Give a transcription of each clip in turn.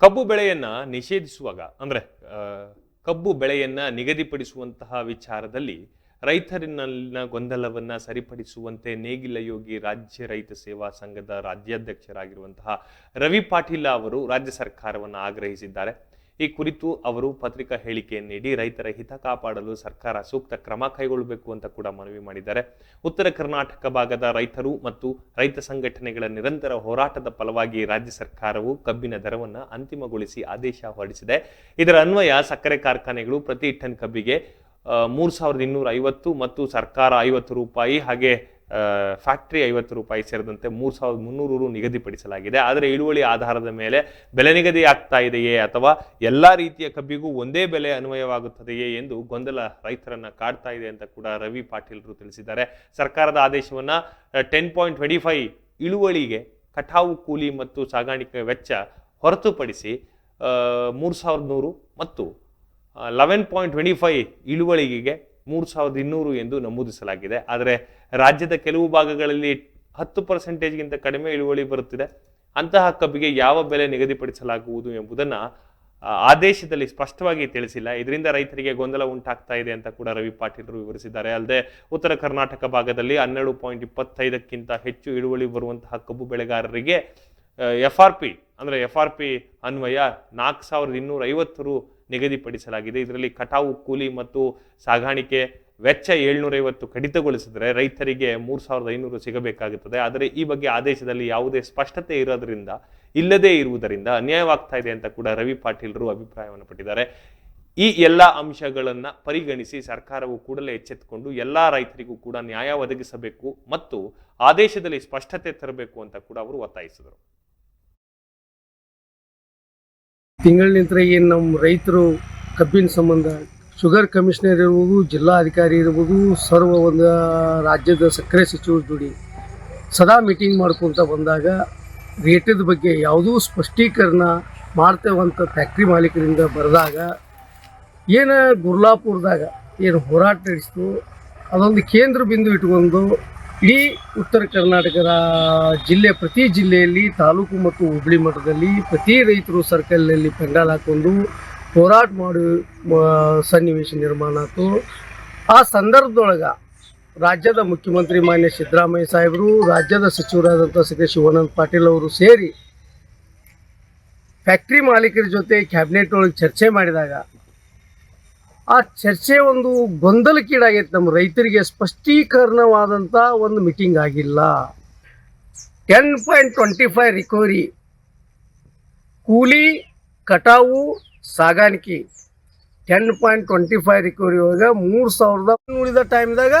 ಕಬ್ಬು ಬೆಳೆಯನ್ನ ನಿಷೇಧಿಸುವಾಗ, ಅಂದ್ರೆ ಕಬ್ಬು ಬೆಳೆಯನ್ನ ನಿಗದಿಪಡಿಸುವಂತಹ ವಿಚಾರದಲ್ಲಿ ರೈತರಿನಲ್ಲಿನ ಗೊಂದಲವನ್ನ ಸರಿಪಡಿಸುವಂತೆ ನೇಗಿಲ ಯೋಗಿ ರಾಜ್ಯ ರೈತ ಸೇವಾ ಸಂಘದ ರಾಜ್ಯಾಧ್ಯಕ್ಷರಾಗಿರುವಂತಹ ರವಿ ಪಾಟೀಲ ಅವರು ರಾಜ್ಯ ಸರ್ಕಾರವನ್ನು ಆಗ್ರಹಿಸಿದ್ದಾರೆ. ಈ ಕುರಿತು ಅವರು ಪತ್ರಿಕಾ ಹೇಳಿಕೆ ನೀಡಿ ರೈತರ ಹಿತ ಕಾಪಾಡಲು ಸರ್ಕಾರ ಸೂಕ್ತ ಕ್ರಮ ಕೈಗೊಳ್ಳಬೇಕು ಅಂತ ಕೂಡ ಮನವಿ ಮಾಡಿದ್ದಾರೆ. ಉತ್ತರ ಕರ್ನಾಟಕ ಭಾಗದ ರೈತರು ಮತ್ತು ರೈತ ಸಂಘಟನೆಗಳ ನಿರಂತರ ಹೋರಾಟದ ಫಲವಾಗಿ ರಾಜ್ಯ ಸರ್ಕಾರವು ಕಬ್ಬಿನ ದರವನ್ನು ಅಂತಿಮಗೊಳಿಸಿ ಆದೇಶ ಹೊರಡಿಸಿದೆ. ಇದರ ಅನ್ವಯ ಸಕ್ಕರೆ ಕಾರ್ಖಾನೆಗಳು ಪ್ರತಿ ಟನ್ ಕಬ್ಬಿಗೆ ಮೂರು ಸಾವಿರದ ಇನ್ನೂರ ಐವತ್ತು ಮತ್ತು ಸರ್ಕಾರ ಐವತ್ತು ರೂಪಾಯಿ ಹಾಗೆ ಫ್ಯಾಕ್ಟರಿ ಐವತ್ತು ರೂಪಾಯಿ ಸೇರಿದಂತೆ ಮೂರು ಸಾವಿರದ ಮುನ್ನೂರು ರು ನಿಗದಿಪಡಿಸಲಾಗಿದೆ. ಆದರೆ ಇಳುವಳಿ ಆಧಾರದ ಮೇಲೆ ಬೆಲೆ ನಿಗದಿ ಆಗ್ತಾ ಇದೆಯೇ ಅಥವಾ ಎಲ್ಲ ರೀತಿಯ ಕಬ್ಬಿಗೂ ಒಂದೇ ಬೆಲೆ ಅನ್ವಯವಾಗುತ್ತದೆಯೇ ಎಂದು ಗೊಂದಲ ರೈತರನ್ನ ಕಾಡ್ತಾ ಇದೆ ಅಂತ ಕೂಡ ರವಿ ಪಾಟೀಲ್ರು ತಿಳಿಸಿದ್ದಾರೆ. ಸರ್ಕಾರದ ಆದೇಶವನ್ನು ಟೆನ್ ಪಾಯಿಂಟ್ ಟ್ವೆಂಟಿ ಫೈವ್ ಇಳುವಳಿಗೆ ಕಟಾವು ಕೂಲಿ ಮತ್ತು ಸಾಗಾಣಿಕೆ ವೆಚ್ಚ ಹೊರತುಪಡಿಸಿ ಮೂರು ಸಾವಿರದ ನೂರು ಮತ್ತು ಲೆವೆನ್ ಪಾಯಿಂಟ್ ಟ್ವೆಂಟಿ ಫೈವ್ ಇಳುವಳಿಗೆ ಮೂರು ಸಾವಿರದ ಇನ್ನೂರು ಎಂದು ನಮೂದಿಸಲಾಗಿದೆ. ಆದರೆ ರಾಜ್ಯದ ಕೆಲವು ಭಾಗಗಳಲ್ಲಿ ಹತ್ತು ಪರ್ಸೆಂಟೇಜ್ಗಿಂತ ಕಡಿಮೆ ಇಳುವಳಿ ಬರುತ್ತಿದೆ. ಅಂತಹ ಕಬ್ಬಿಗೆ ಯಾವ ಬೆಲೆ ನಿಗದಿಪಡಿಸಲಾಗುವುದು ಎಂಬುದನ್ನು ಆದೇಶದಲ್ಲಿ ಸ್ಪಷ್ಟವಾಗಿ ತಿಳಿಸಿಲ್ಲ. ಇದರಿಂದ ರೈತರಿಗೆ ಗೊಂದಲ ಉಂಟಾಗ್ತಾ ಇದೆ ಅಂತ ಕೂಡ ರವಿ ಪಾಟೀಲರು ವಿವರಿಸಿದ್ದಾರೆ. ಅಲ್ಲದೆ ಉತ್ತರ ಕರ್ನಾಟಕ ಭಾಗದಲ್ಲಿ ಹನ್ನೆರಡು ಪಾಯಿಂಟ್ ಇಪ್ಪತ್ತೈದಕ್ಕಿಂತ ಹೆಚ್ಚು ಇಳುವಳಿ ಬರುವಂತಹ ಕಬ್ಬು ಬೆಳೆಗಾರರಿಗೆ, ಎಫ್ ಆರ್ ಪಿ, ಅಂದರೆ ಎಫ್ ಆರ್ ಪಿ ಅನ್ವಯ ನಾಲ್ಕು ಸಾವಿರದ ಇನ್ನೂರ ಐವತ್ತು ರು ನಿಗದಿಪಡಿಸಲಾಗಿದೆ. ಇದರಲ್ಲಿ ಕಟಾವು, ಕೂಲಿ ಮತ್ತು ಸಾಗಾಣಿಕೆ ವೆಚ್ಚ ಏಳ್ನೂರೈವತ್ತು ಕಡಿತಗೊಳಿಸಿದರೆ ರೈತರಿಗೆ ಮೂರು ಸಾವಿರದ ಐನೂರು ಸಿಗಬೇಕಾಗುತ್ತದೆ. ಆದರೆ ಈ ಬಗ್ಗೆ ಆದೇಶದಲ್ಲಿ ಯಾವುದೇ ಸ್ಪಷ್ಟತೆ ಇರೋದ್ರಿಂದ, ಇಲ್ಲದೇ ಇರುವುದರಿಂದ ಅನ್ಯಾಯವಾಗ್ತಾ ಇದೆ ಅಂತ ಕೂಡ ರವಿ ಪಾಟೀಲರು ಅಭಿಪ್ರಾಯವನ್ನು ಪಟ್ಟಿದ್ದಾರೆ. ಈ ಎಲ್ಲ ಅಂಶಗಳನ್ನು ಪರಿಗಣಿಸಿ ಸರ್ಕಾರವು ಕೂಡಲೇ ಎಚ್ಚೆತ್ತುಕೊಂಡು ಎಲ್ಲ ರೈತರಿಗೂ ಕೂಡ ನ್ಯಾಯ ಒದಗಿಸಬೇಕು ಮತ್ತು ಆದೇಶದಲ್ಲಿ ಸ್ಪಷ್ಟತೆ ತರಬೇಕು ಅಂತ ಕೂಡ ಅವರು ಒತ್ತಾಯಿಸಿದರು. ತಿಂಗಳಿನಿಂದ ಏನು ನಮ್ಮ ರೈತರು ಕಬ್ಬಿನ ಸಂಬಂಧ, ಶುಗರ್ ಕಮಿಷನರ್ ಇರ್ಬೋದು ಜಿಲ್ಲಾಧಿಕಾರಿ ಇರ್ಬೋದು, ಸರ್ವ ಒಂದು ರಾಜ್ಯದ ಸಕ್ಕರೆ ಸಚಿವರು ಜೋಡಿ ಸದಾ ಮೀಟಿಂಗ್ ಮಾಡ್ಕೊತ ಬಂದಾಗ ರೇಟದ ಬಗ್ಗೆ ಯಾವುದೂ ಸ್ಪಷ್ಟೀಕರಣ ಮಾಡ್ತೇವಂತ ಫ್ಯಾಕ್ಟ್ರಿ ಮಾಲೀಕರಿಂದ ಬರೆದಾಗ ಏನು ಗುರ್ಲಾಪುರದಾಗ ಏನು ಹೋರಾಟ ನಡೆಸ್ತು, ಅದೊಂದು ಕೇಂದ್ರ ಬಿಂದು ಇಟ್ಕೊಂಡು ಇಡೀ ಉತ್ತರ ಕರ್ನಾಟಕದ ಜಿಲ್ಲೆ, ಪ್ರತಿ ಜಿಲ್ಲೆಯಲ್ಲಿ, ತಾಲೂಕು ಮತ್ತು ಹುಬ್ಳಿ ಮಠದಲ್ಲಿ ಪ್ರತಿ ರೈತರು ಸರ್ಕಲ್ನಲ್ಲಿ ಪೆಂಡಾಲ್ ಹಾಕೊಂಡು ಹೋರಾಟ ಮಾಡಿ ಸನ್ನಿವೇಶ ನಿರ್ಮಾಣ ಆಯಿತು. ಆ ಸಂದರ್ಭದೊಳಗೆ ರಾಜ್ಯದ ಮುಖ್ಯಮಂತ್ರಿ ಮಾನ್ಯ ಸಿದ್ದರಾಮಯ್ಯ ಸಾಹೇಬರು, ರಾಜ್ಯದ ಸಚಿವರಾದಂಥ ಶ್ರೀ ಶಿವಾನಂದ ಪಾಟೀಲ್ ಅವರು ಸೇರಿ ಫ್ಯಾಕ್ಟ್ರಿ ಮಾಲೀಕರ ಜೊತೆ ಕ್ಯಾಬಿನೆಟ್ ಒಳಗೆ ಚರ್ಚೆ ಮಾಡಿದಾಗ ಆ ಚರ್ಚೆ ಒಂದು ಗೊಂದಲಕ್ಕೀಡಾಗೈತೆ ನಮ್ಮ ರೈತರಿಗೆ ಸ್ಪಷ್ಟೀಕರಣವಾದಂಥ ಒಂದು ಮೀಟಿಂಗ್ ಆಗಿಲ್ಲ. Ten point twenty five recovery ಕೂಲಿ, ಕಟಾವು, ಸಾಗಾಣಿಕೆ. Ten point twenty five recovery ಒಳಗೆ ಮೂರು ಸಾವಿರದ ಉಳಿದ ಟೈಮ್ದಾಗ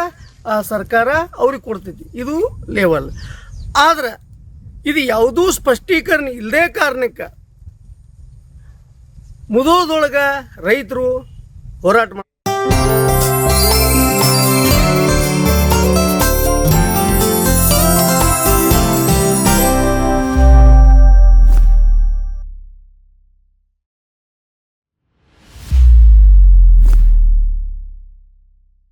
ಆ ಸರ್ಕಾರ ಅವ್ರಿಗೆ ಕೊಡ್ತೈತಿ ಇದು ಲೆವೆಲ್ ಆದ್ರೆ ಇದು ಯಾವುದೂ ಸ್ಪಷ್ಟೀಕರಣ ಇಲ್ಲದೇ ಕಾರಣಕ್ಕೆ ಮುದೋದೊಳಗೆ ರೈತರು ಹೋರಾಟ ಮಾಡಿ